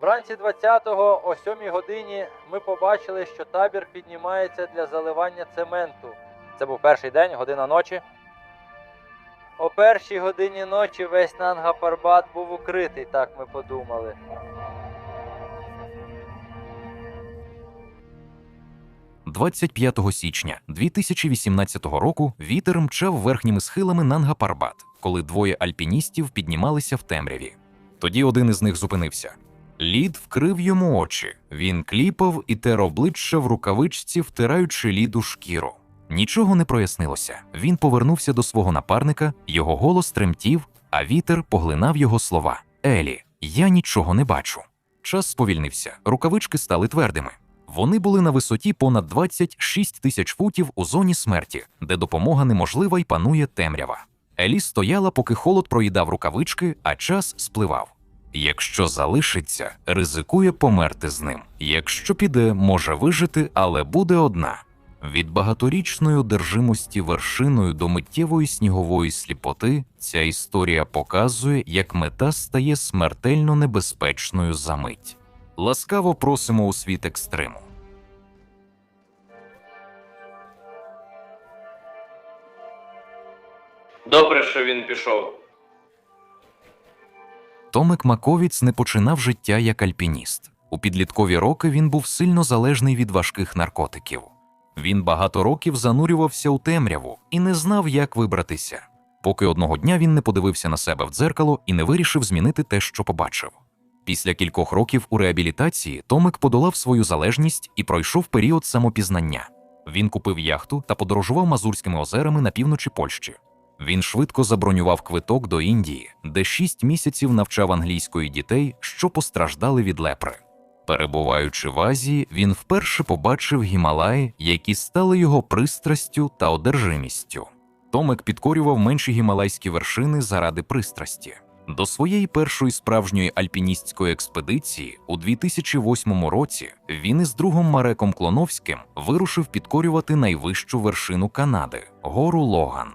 Вранці 20-го о 7 годині ми побачили, що табір піднімається для заливання цементу. Це був перший день, година ночі. О першій годині ночі весь Нангапарбат був укритий, так ми подумали. – 25 січня 2018 року вітер мчав верхніми схилами Нанга-Парбат, коли двоє альпіністів піднімалися в темряві. Тоді один із них зупинився. Лід вкрив йому очі. Він кліпав і тер обличчя в рукавичці, втираючи ліду шкіру. Нічого не прояснилося. Він повернувся до свого напарника, його голос тремтів, а вітер поглинав його слова. Елі, я нічого не бачу. Час сповільнився, рукавички стали твердими. Вони були на висоті понад 26 тисяч футів у зоні смерті, де допомога неможлива й панує темрява. Елі стояла, поки холод проїдав рукавички, а час спливав. Якщо залишиться, ризикує померти з ним. Якщо піде, може вижити, але буде одна. Від багаторічної одержимості вершиною до миттєвої снігової сліпоти ця історія показує, як мета стає смертельно небезпечною за мить. Ласкаво просимо у світ екстриму. Добре, що він пішов. Томик Маковіц не починав життя як альпініст. У підліткові роки він був сильно залежний від важких наркотиків. Він багато років занурювався у темряву і не знав, як вибратися, поки одного дня він не подивився на себе в дзеркало і не вирішив змінити те, що побачив. Після кількох років у реабілітації Томик подолав свою залежність і пройшов період самопізнання. Він купив яхту та подорожував Мазурськими озерами на півночі Польщі. Він швидко забронював квиток до Індії, де шість місяців навчав англійської дітей, що постраждали від лепри. Перебуваючи в Азії, він вперше побачив Гімалаї, які стали його пристрастю та одержимістю. Томик підкорював менші гімалайські вершини заради пристрасті. До своєї першої справжньої альпіністської експедиції у 2008 році він із другом Мареком Клоновським вирушив підкорювати найвищу вершину Канади гору Логан.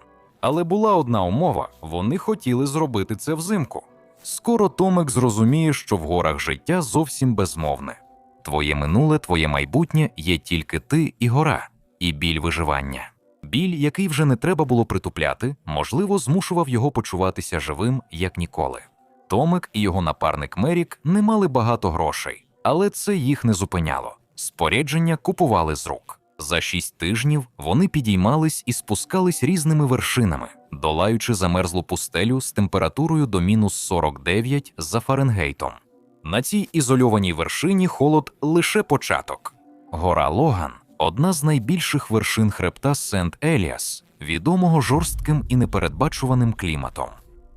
Але була одна умова: вони хотіли зробити це взимку. Скоро Томик зрозуміє, що в горах життя зовсім безмовне. Твоє минуле, твоє майбутнє є тільки ти і гора, і біль виживання. Біль, який вже не треба було притупляти, можливо, змушував його почуватися живим як ніколи. Томик і його напарник Мерік не мали багато грошей, але це їх не зупиняло. Спорядження купували з рук. За шість тижнів вони підіймались і спускались різними вершинами, долаючи замерзлу пустелю з температурою до мінус 49 за Фаренгейтом. На цій ізольованій вершині холод лише початок. Гора Логан одна з найбільших вершин хребта Сент Еліас, відомого жорстким і непередбачуваним кліматом.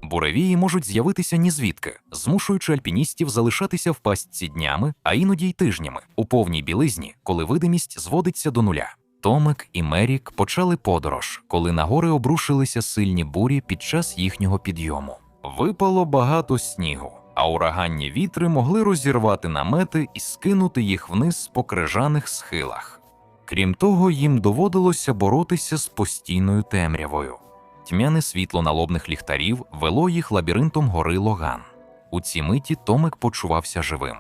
Буревії можуть з'явитися нізвідки, змушуючи альпіністів залишатися в пастці днями, а іноді й тижнями, у повній білизні, коли видимість зводиться до нуля. Томик і Мерік почали подорож, коли на гори обрушилися сильні бурі під час їхнього підйому. Випало багато снігу, а ураганні вітри могли розірвати намети і скинути їх вниз по крижаних схилах. Крім того, їм доводилося боротися з постійною темрявою. Тьмяне світло налобних ліхтарів вело їх лабіринтом гори Логан. У цій миті Томик почувався живим.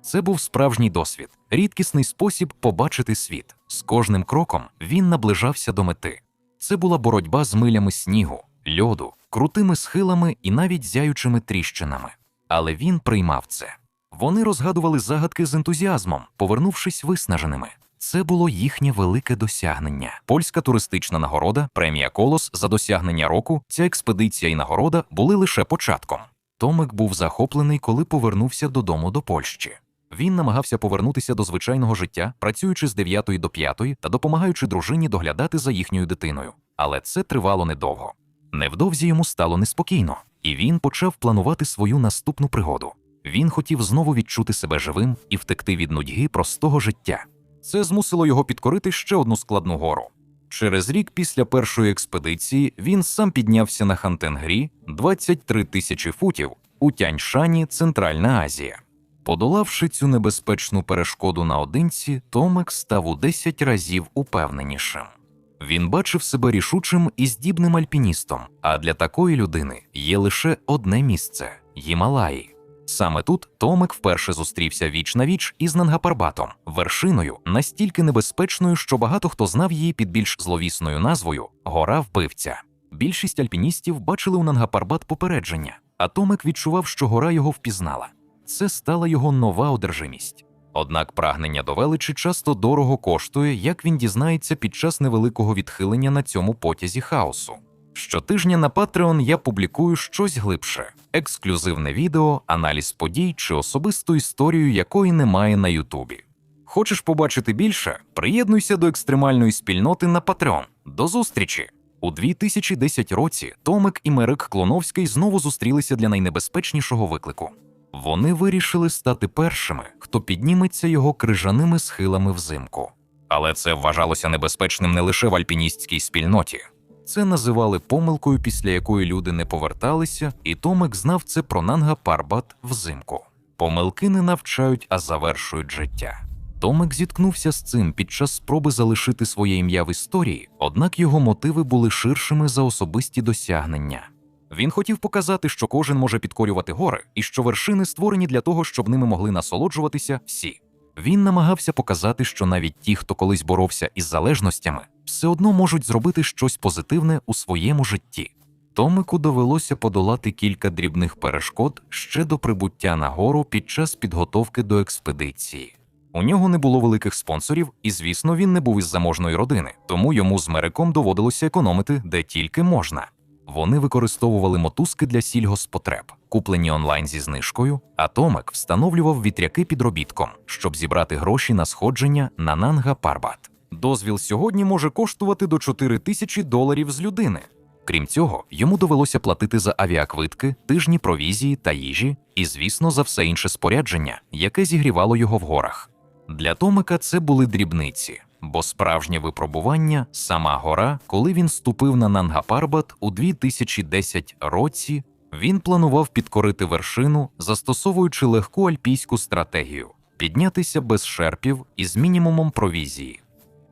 Це був справжній досвід, рідкісний спосіб побачити світ. З кожним кроком він наближався до мети. Це була боротьба з милями снігу, льоду, крутими схилами і навіть зяючими тріщинами. Але він приймав це. Вони розгадували загадки з ентузіазмом, повернувшись виснаженими. Це було їхнє велике досягнення. Польська туристична нагорода, премія Колос за досягнення року. Ця експедиція і нагорода були лише початком. Томик був захоплений, коли повернувся додому до Польщі. Він намагався повернутися до звичайного життя, працюючи з 9 до 5 та допомагаючи дружині доглядати за їхньою дитиною. Але це тривало недовго. Невдовзі йому стало неспокійно, і він почав планувати свою наступну пригоду. Він хотів знову відчути себе живим і втекти від нудьги простого життя. Це змусило його підкорити ще одну складну гору. Через рік після першої експедиції він сам піднявся на Хантенгрі 23 тисячі футів у Тяньшані, Центральна Азія. Подолавши цю небезпечну перешкоду наодинці, Томик став у 10 разів упевненішим. Він бачив себе рішучим і здібним альпіністом, а для такої людини є лише одне місце Гімалаї. Саме тут Томик вперше зустрівся віч на віч із Нангапарбатом, вершиною настільки небезпечною, що багато хто знав її під більш зловісною назвою Гора вбивця. Більшість альпіністів бачили у Нангапарбат попередження, а Томик відчував, що гора його впізнала. Це стала його нова одержимість. Однак прагнення до величі часто дорого коштує, як він дізнається під час невеликого відхилення на цьому потязі хаосу. Щотижня на Patreon я публікую щось глибше: ексклюзивне відео, аналіз подій чи особисту історію, якої немає на Ютубі. Хочеш побачити більше? Приєднуйся до екстремальної спільноти на Patreon. До зустрічі! У 2010 році Томик і Мерик Клоновський знову зустрілися для найнебезпечнішого виклику. Вони вирішили стати першими, хто підніметься його крижаними схилами взимку. Але це вважалося небезпечним не лише в альпіністській спільноті. Це називали помилкою, після якої люди не поверталися, і Томик знав це про Нанга Парбат взимку. Помилки не навчають, а завершують життя. Томик зіткнувся з цим під час спроби залишити своє ім'я в історії, однак його мотиви були ширшими за особисті досягнення. Він хотів показати, що кожен може підкорювати гори, і що вершини створені для того, щоб ними могли насолоджуватися всі. Він намагався показати, що навіть ті, хто колись боровся із залежностями, все одно можуть зробити щось позитивне у своєму житті. Томику довелося подолати кілька дрібних перешкод ще до прибуття на гору під час підготовки до експедиції. У нього не було великих спонсорів, і, звісно, він не був із заможної родини, тому йому з Мериком доводилося економити де тільки можна. Вони використовували мотузки для сільгоспотреб, куплені онлайн зі знижкою, а Томик встановлював вітряки підробітком, щоб зібрати гроші на сходження на Нанга Парбат. Дозвіл сьогодні може коштувати до 4 тисячі доларів з людини. Крім цього, йому довелося платити за авіаквитки, тижні провізії та їжі, і, звісно, за все інше спорядження, яке зігрівало його в горах. Для Томика це були дрібниці, бо справжнє випробування сама гора, коли він ступив на Нангапарбат у 2010 році, він планував підкорити вершину, застосовуючи легку альпійську стратегію піднятися без шерпів і з мінімумом провізії.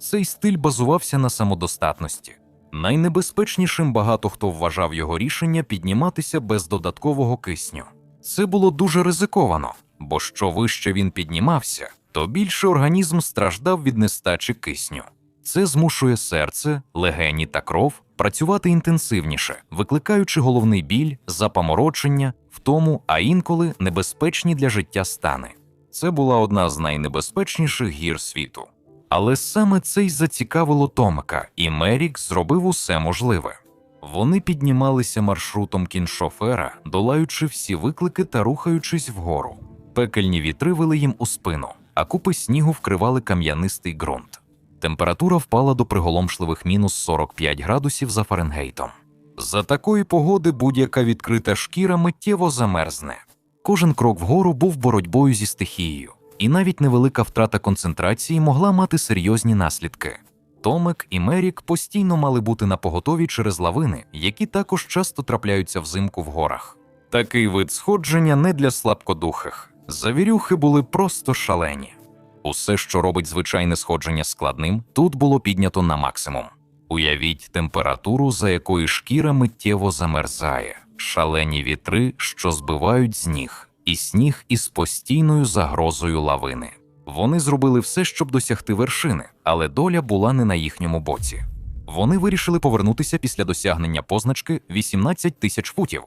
Цей стиль базувався на самодостатності. Найнебезпечнішим багато хто вважав його рішення підніматися без додаткового кисню. Це було дуже ризиковано, бо що вище він піднімався, то більше організм страждав від нестачі кисню. Це змушує серце, легені та кров працювати інтенсивніше, викликаючи головний біль, запаморочення, втому, а інколи небезпечні для життя стани. Це була одна з найнебезпечніших гір світу. Але саме це й зацікавило Томика, і Мерік зробив усе можливе. Вони піднімалися маршрутом кіншофера, долаючи всі виклики та рухаючись вгору. Пекельні вітри вели їм у спину, а купи снігу вкривали кам'янистий ґрунт. Температура впала до приголомшливих мінус 45 градусів за Фаренгейтом. За такої погоди будь-яка відкрита шкіра миттєво замерзне. Кожен крок вгору був боротьбою зі стихією, і навіть невелика втрата концентрації могла мати серйозні наслідки. Томик і Мерік постійно мали бути на поготові через лавини, які також часто трапляються взимку в горах. Такий вид сходження не для слабкодухих. Завірюхи були просто шалені. Усе, що робить звичайне сходження складним, тут було піднято на максимум. Уявіть температуру, за якої шкіра миттєво замерзає, шалені вітри, що збивають з ніг, і сніг із постійною загрозою лавини. Вони зробили все, щоб досягти вершини, але доля була не на їхньому боці. Вони вирішили повернутися після досягнення позначки 18 тисяч футів.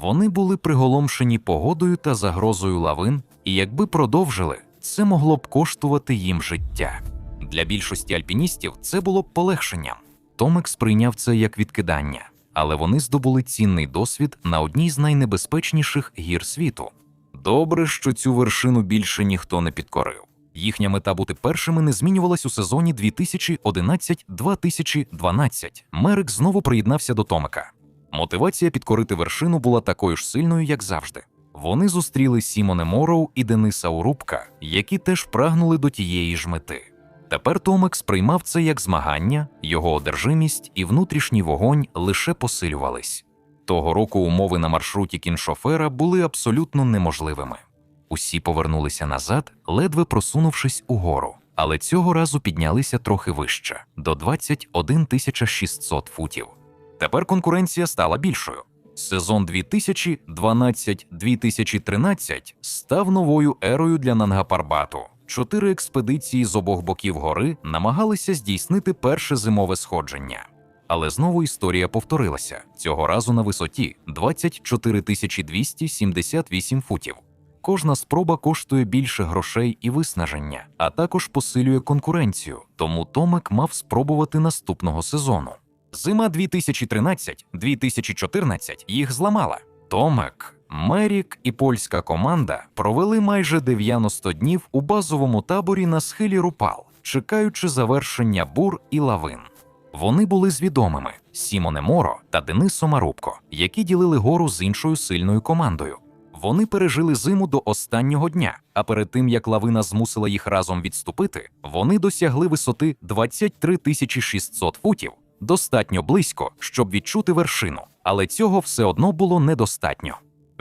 Вони були приголомшені погодою та загрозою лавин, і якби продовжили, це могло б коштувати їм життя. Для більшості альпіністів це було б полегшенням. Томик сприйняв це як відкидання, але вони здобули цінний досвід на одній з найнебезпечніших гір світу. Добре, що цю вершину більше ніхто не підкорив. Їхня мета бути першими не змінювалась у сезоні 2011-2012. Мерик знову приєднався до Томика. Мотивація підкорити вершину була такою ж сильною, як завжди. Вони зустріли Сімоне Мороу і Дениса Урубка, які теж прагнули до тієї ж мети. Тепер Томик сприймав це як змагання, його одержимість і внутрішній вогонь лише посилювались. Того року умови на маршруті кіншофера були абсолютно неможливими. Усі повернулися назад, ледве просунувшись угору, але цього разу піднялися трохи вище до 21 600 футів. Тепер конкуренція стала більшою. Сезон 2012-2013 став новою ерою для Нангапарбату. Чотири експедиції з обох боків гори намагалися здійснити перше зимове сходження. Але знову історія повторилася цього разу на висоті 24 278 футів. Кожна спроба коштує більше грошей і виснаження, а також посилює конкуренцію. Тому Томик мав спробувати наступного сезону. Зима 2013-2014 їх зламала. Томик, Мерік і польська команда провели майже 90 днів у базовому таборі на схилі Рупал, чекаючи завершення бур і лавин. Вони були з Сімоне Моро та Денисом Арубко, які ділили гору з іншою сильною командою. Вони пережили зиму до останнього дня, а перед тим як лавина змусила їх разом відступити, вони досягли висоти 23 600 футів, достатньо близько, щоб відчути вершину, але цього все одно було недостатньо.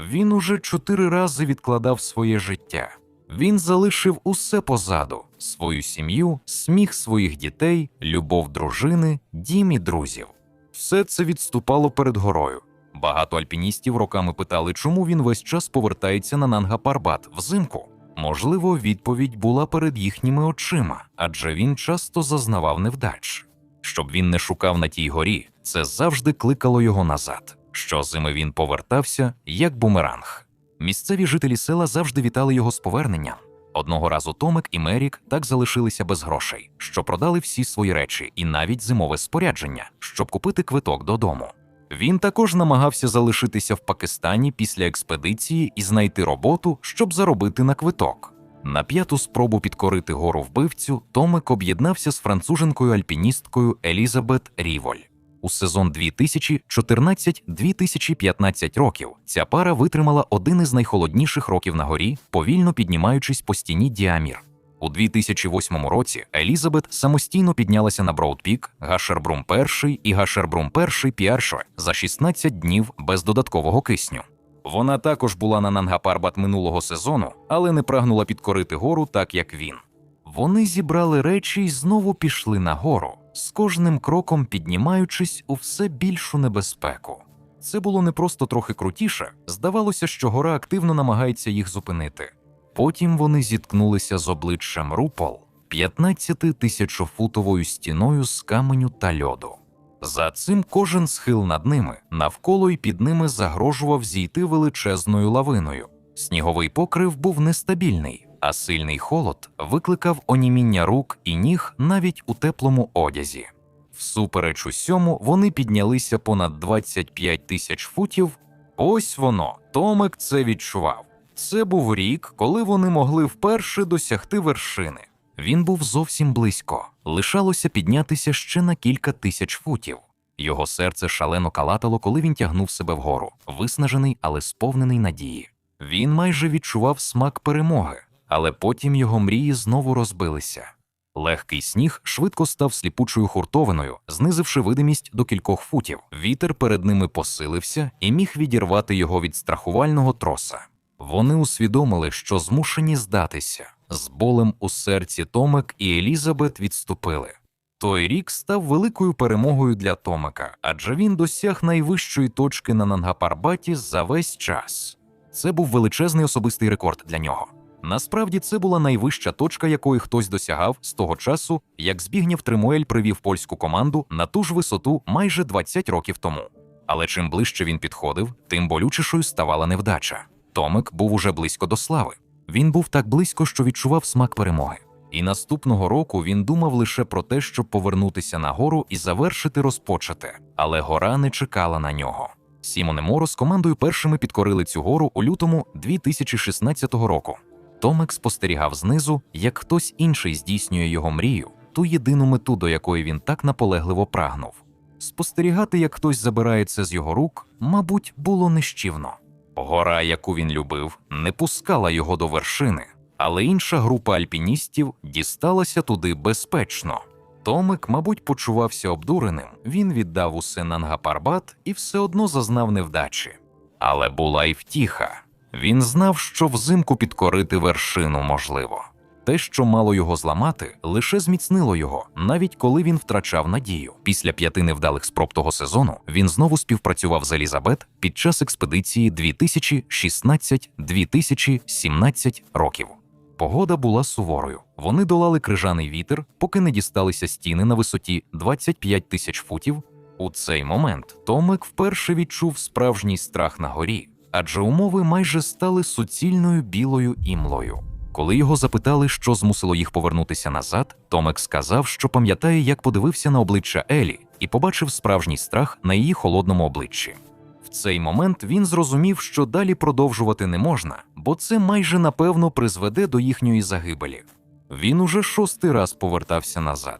Він уже чотири рази відкладав своє життя. Він залишив усе позаду: свою сім'ю, сміх своїх дітей, любов дружини, дім і друзів. Все це відступало перед горою. Багато альпіністів роками питали, чому він весь час повертається на Нангапарбат взимку. Можливо, відповідь була перед їхніми очима, адже він часто зазнавав невдач. Щоб він не шукав на тій горі, це завжди кликало його назад. Щозими він повертався як бумеранг. Місцеві жителі села завжди вітали його з поверненням. Одного разу Томик і Мерік так залишилися без грошей, що продали всі свої речі і навіть зимове спорядження, щоб купити квиток додому. Він також намагався залишитися в Пакистані після експедиції і знайти роботу, щоб заробити на квиток. На п'яту спробу підкорити гору вбивцю Томик об'єднався з француженкою альпіністкою Елізабет Ріволь. У сезон 2014-2015 років ця пара витримала один із найхолодніших років на горі, повільно піднімаючись по стіні Діамір. У 2008 році Елізабет самостійно піднялася на Броудпік, Гашербрум перший і Гашербрум перший Піаршо за 16 днів без додаткового кисню. Вона також була на Нангапарбат минулого сезону, але не прагнула підкорити гору так, як він. Вони зібрали речі і знову пішли на гору, з кожним кроком піднімаючись у все більшу небезпеку. Це було не просто трохи крутіше, здавалося, що гора активно намагається їх зупинити. Потім вони зіткнулися з обличчям Рупол 15 тисячофутовою стіною з каменю та льоду. За цим кожен схил над ними навколо і під ними загрожував зійти величезною лавиною. Сніговий покрив був нестабільний, а сильний холод викликав оніміння рук і ніг навіть у теплому одязі. Всупереч усьому, вони піднялися понад 25 тисяч футів. Ось воно, Томик це відчував. Це був рік, коли вони могли вперше досягти вершини. Він був зовсім близько, лишалося піднятися ще на кілька тисяч футів. Його серце шалено калатало, коли він тягнув себе вгору, виснажений, але сповнений надії. Він майже відчував смак перемоги, але потім його мрії знову розбилися. Легкий сніг швидко став сліпучою хуртовиною, знизивши видимість до кількох футів. Вітер перед ними посилився і міг відірвати його від страхувального троса. Вони усвідомили, що змушені здатися. З болем у серці Томик і Елізабет відступили. Той рік став великою перемогою для Томика, адже він досяг найвищої точки на Нангапарбаті за весь час. Це був величезний особистий рекорд для нього. Насправді це була найвища точка, якої хтось досягав з того часу, як Збігнєв Тримуель привів польську команду на ту ж висоту майже 20 років тому. Але чим ближче він підходив, тим болючішою ставала невдача. Томик був уже близько до слави. Він був так близько, що відчував смак перемоги. І наступного року він думав лише про те, щоб повернутися на гору і завершити розпочате, але гора не чекала на нього. Сімон і Моро з командою першими підкорили цю гору у лютому 2016 року. Томик спостерігав знизу, як хтось інший здійснює його мрію, ту єдину мету, до якої він так наполегливо прагнув. Спостерігати, як хтось забирає це з його рук, мабуть, було нищівно. Гора, яку він любив, не пускала його до вершини, але інша група альпіністів дісталася туди безпечно. Томик, мабуть, почувався обдуреним. Він віддав усе Нангапарбат і все одно зазнав невдачі. Але була й втіха. Він знав, що взимку підкорити вершину можливо. Те, що мало його зламати, лише зміцнило його, навіть коли він втрачав надію. Після п'яти невдалих спроб того сезону він знову співпрацював з Елізабет під час експедиції 2016-2017 років. Погода була суворою. Вони долали крижаний вітер, поки не дісталися стіни на висоті 25 тисяч футів. У цей момент Томик вперше відчув справжній страх на горі, адже умови майже стали суцільною білою імлою. Коли його запитали, що змусило їх повернутися назад, Томек сказав, що пам'ятає, як подивився на обличчя Елі і побачив справжній страх на її холодному обличчі. В цей момент він зрозумів, що далі продовжувати не можна, бо це майже напевно призведе до їхньої загибелі. Він уже шостий раз повертався назад.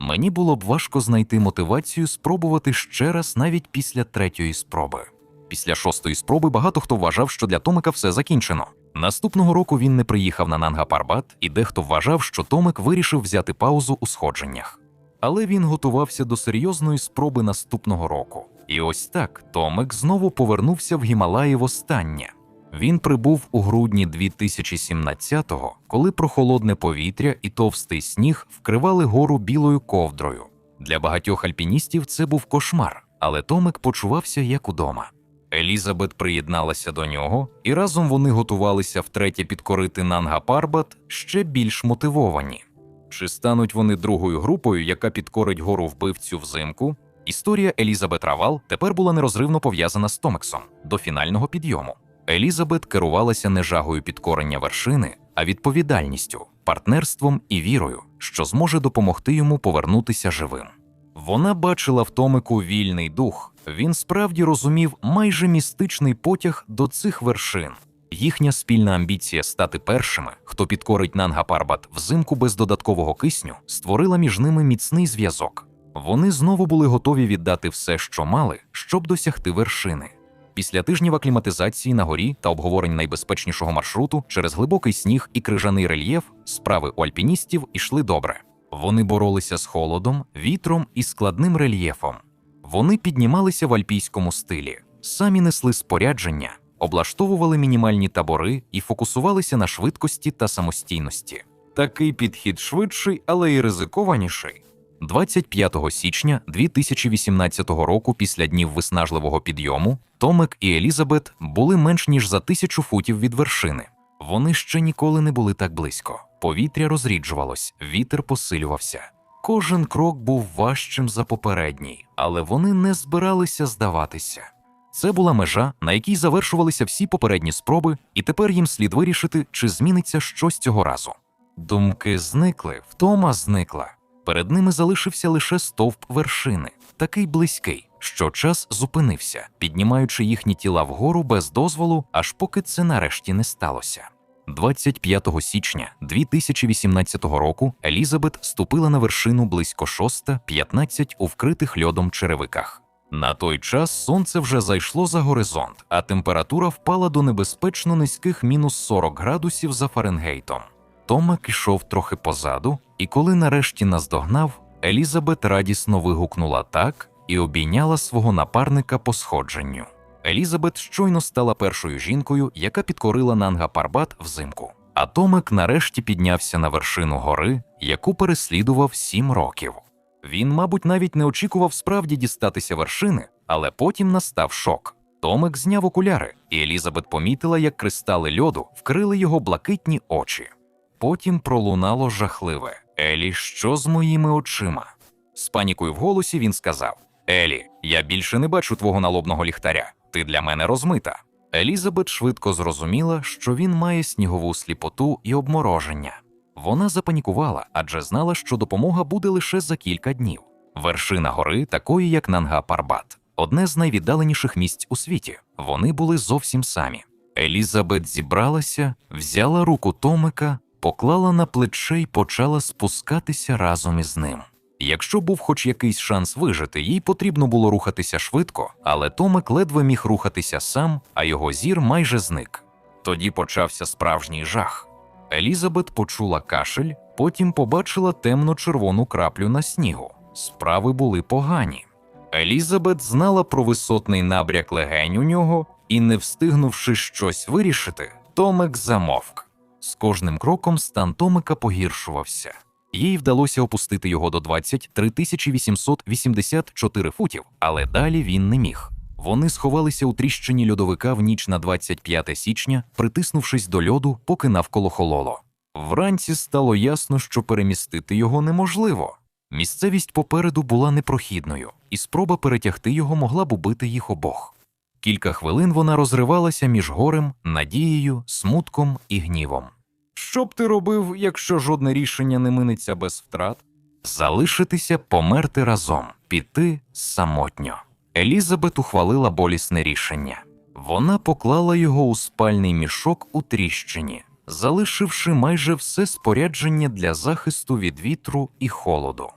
Мені було б важко знайти мотивацію спробувати ще раз навіть після третьої спроби. Після шостої спроби багато хто вважав, що для Томика все закінчено. Наступного року він не приїхав на Нанга Парбат, і дехто вважав, що Томик вирішив взяти паузу у сходженнях. Але він готувався до серйозної спроби наступного року. І ось так Томик знову повернувся в Гімалаї востаннє. Він прибув у грудні 2017-го, коли прохолодне повітря і товстий сніг вкривали гору білою ковдрою. Для багатьох альпіністів це був кошмар, але Томик почувався як удома. Елізабет приєдналася до нього, і разом вони готувалися втретє підкорити Нанга Парбат ще більш мотивовані. Чи стануть вони другою групою, яка підкорить гору вбивцю взимку? Історія Елізабет Равал тепер була нерозривно пов'язана з Томексом до фінального підйому. Елізабет керувалася не жагою підкорення вершини, а відповідальністю, партнерством і вірою, що зможе допомогти йому повернутися живим. Вона бачила в Томику вільний дух. Він справді розумів майже містичний потяг до цих вершин. Їхня спільна амбіція стати першими, хто підкорить Нанга Парбат взимку без додаткового кисню, створила між ними міцний зв'язок. Вони знову були готові віддати все, що мали, щоб досягти вершини. Після тижнів акліматизації на горі та обговорень найбезпечнішого маршруту через глибокий сніг і крижаний рельєф справи у альпіністів ішли добре. Вони боролися з холодом, вітром і складним рельєфом. Вони піднімалися в альпійському стилі, самі несли спорядження, облаштовували мінімальні табори і фокусувалися на швидкості та самостійності. Такий підхід швидший, але й ризикованіший. 25 січня 2018 року, після днів виснажливого підйому, Томик і Елізабет були менш ніж за тисячу футів від вершини. Вони ще ніколи не були так близько. Повітря розріджувалось, вітер посилювався. Кожен крок був важчим за попередній, але вони не збиралися здаватися. Це була межа, на якій завершувалися всі попередні спроби, і тепер їм слід вирішити, чи зміниться щось цього разу. Думки зникли, втома зникла. Перед ними залишився лише стовп вершини, такий близький, що час зупинився, піднімаючи їхні тіла вгору без дозволу, аж поки це нарешті не сталося. 25 січня 2018 року Елізабет ступила на вершину близько 6.15 у вкритих льодом черевиках. На той час сонце вже зайшло за горизонт, а температура впала до небезпечно низьких мінус 40 градусів за Фаренгейтом. Томак ішов трохи позаду, і коли нарешті наздогнав, Елізабет радісно вигукнула так і обійняла свого напарника по сходженню. Елізабет щойно стала першою жінкою, яка підкорила Нанга Парбат взимку. А Томик нарешті піднявся на вершину гори, яку переслідував сім років. Він, мабуть, навіть не очікував справді дістатися вершини, але потім настав шок. Томик зняв окуляри, і Елізабет помітила, як кристали льоду вкрили його блакитні очі. Потім пролунало жахливе Елі, що з моїми очима? З панікою в голосі він сказав: Елі, я більше не бачу твого налобного ліхтаря. Ти для мене розмита. Елізабет швидко зрозуміла, що він має снігову сліпоту і обмороження. Вона запанікувала, адже знала, що допомога буде лише за кілька днів. Вершина гори, такої як Нанга Парбат, одне з найвіддаленіших місць у світі. Вони були зовсім самі. Елізабет зібралася, взяла руку Томика, поклала на плече й почала спускатися разом із ним. Якщо був хоч якийсь шанс вижити, їй потрібно було рухатися швидко, але Томик ледве міг рухатися сам, а його зір майже зник. Тоді почався справжній жах. Елізабет почула кашель, потім побачила темно-червону краплю на снігу. Справи були погані. Елізабет знала про висотний набряк легень у нього, і, не встигнувши щось вирішити, Томик замовк. З кожним кроком стан Томика погіршувався. Їй вдалося опустити його до 23 884 футів, але далі він не міг. Вони сховалися у тріщині льодовика в ніч на 25 січня, притиснувшись до льоду, поки навколо хололо. Вранці стало ясно, що перемістити його неможливо. Місцевість попереду була непрохідною, і спроба перетягти його могла б убити їх обох. Кілька хвилин вона розривалася між горем, надією, смутком і гнівом. Що б ти робив, якщо жодне рішення не минеться без втрат? Залишитися, померти разом, піти самотньо. Елізабет ухвалила болісне рішення. Вона поклала його у спальний мішок у тріщині, залишивши майже все спорядження для захисту від вітру і холоду.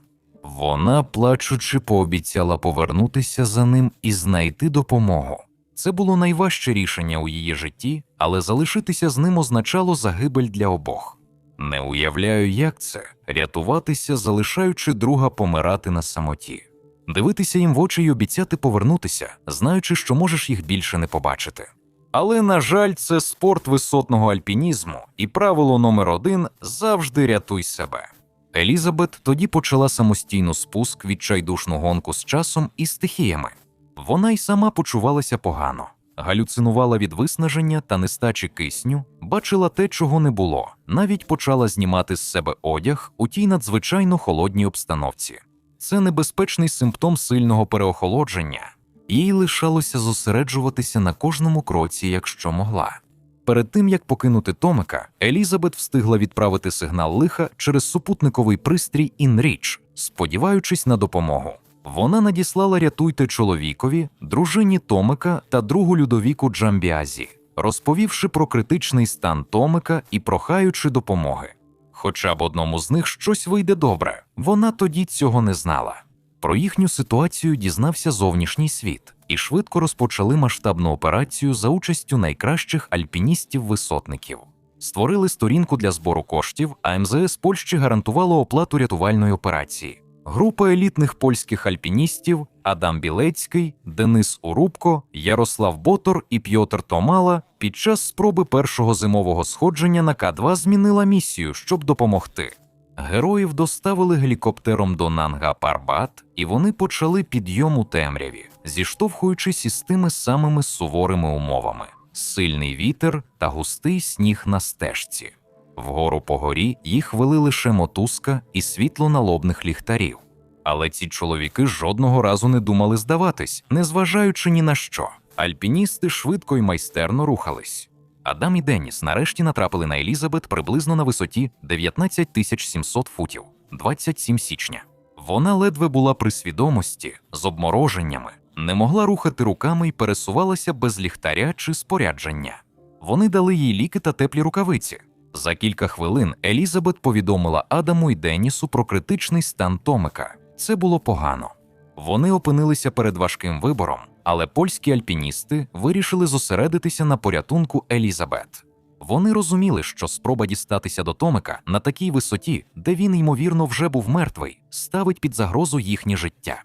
Вона, плачучи, пообіцяла повернутися за ним і знайти допомогу. Це було найважче рішення у її житті, але залишитися з ним означало загибель для обох. Не уявляю, як це рятуватися, залишаючи друга помирати на самоті, дивитися їм в очі й обіцяти повернутися, знаючи, що можеш їх більше не побачити. Але, на жаль, це спорт висотного альпінізму, і правило номер один завжди рятуй себе. Елізабет тоді почала самостійну спуск відчайдушну гонку з часом і стихіями. Вона й сама почувалася погано, галюцинувала від виснаження та нестачі кисню, бачила те, чого не було, навіть почала знімати з себе одяг у тій надзвичайно холодній обстановці. Це небезпечний симптом сильного переохолодження. Їй лишалося зосереджуватися на кожному кроці, якщо могла. Перед тим як покинути Томика, Елізабет встигла відправити сигнал лиха через супутниковий пристрій InReach, сподіваючись на допомогу. Вона надіслала рятуйте чоловікові, дружині Томика та другу Людовіку Джамбіазі, розповівши про критичний стан Томика і прохаючи допомоги. Хоча б одному з них щось вийде добре, вона тоді цього не знала. Про їхню ситуацію дізнався зовнішній світ, і швидко розпочали масштабну операцію за участю найкращих альпіністів-висотників. Створили сторінку для збору коштів, а МЗС Польщі гарантувало оплату рятувальної операції. Група елітних польських альпіністів Адам Білецький, Денис Урубко, Ярослав Ботор і Пьотр Томала під час спроби першого зимового сходження на К2 змінила місію, щоб допомогти. Героїв доставили гелікоптером до Нанга Парбат, і вони почали підйом у темряві, зіштовхуючись із тими самими суворими умовами: сильний вітер та густий сніг на стежці. Вгору по горі їх вели лише мотузка і світло налобних ліхтарів. Але ці чоловіки жодного разу не думали здаватись, незважаючи ні на що. Альпіністи швидко й майстерно рухались. Адам і Деніс нарешті натрапили на Елізабет приблизно на висоті 19 700 футів 27 січня. Вона ледве була при свідомості з обмороженнями, не могла рухати руками і пересувалася без ліхтаря чи спорядження. Вони дали їй ліки та теплі рукавиці. За кілька хвилин Елізабет повідомила Адаму і Денісу про критичний стан Томика. Це було погано. Вони опинилися перед важким вибором, але польські альпіністи вирішили зосередитися на порятунку Елізабет. Вони розуміли, що спроба дістатися до Томика на такій висоті, де він, ймовірно, вже був мертвий, ставить під загрозу їхнє життя.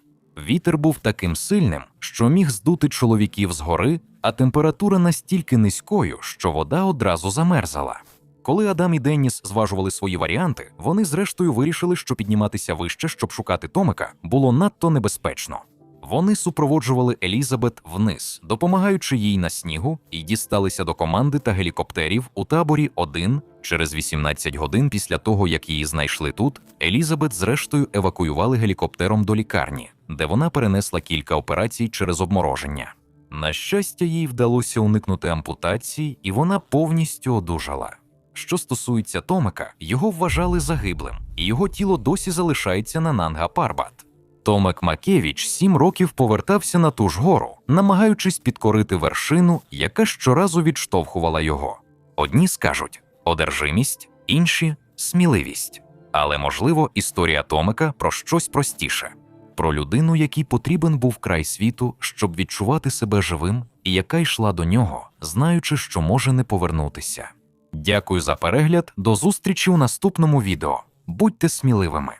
Вітер був таким сильним, що міг здути чоловіків з гори, а температура настільки низькою, що вода одразу замерзала. Коли Адам і Денніс зважували свої варіанти, вони зрештою вирішили, що підніматися вище, щоб шукати Томика, було надто небезпечно. Вони супроводжували Елізабет вниз, допомагаючи їй на снігу, і дісталися до команди та гелікоптерів у таборі 1 Через 18 годин після того, як її знайшли тут, Елізабет зрештою евакуювали гелікоптером до лікарні, де вона перенесла кілька операцій через обмороження. На щастя, їй вдалося уникнути ампутації, і вона повністю одужала. Що стосується Томика, його вважали загиблим, і його тіло досі залишається на Нанга Парбат. Томик Макевіч сім років повертався на ту ж гору, намагаючись підкорити вершину, яка щоразу відштовхувала його. Одні скажуть одержимість, інші сміливість. Але, можливо, історія Томика про щось простіше про людину, якій потрібен був край світу, щоб відчувати себе живим, і яка йшла до нього, знаючи, що може не повернутися. Дякую за перегляд. До зустрічі у наступному відео. Будьте сміливими.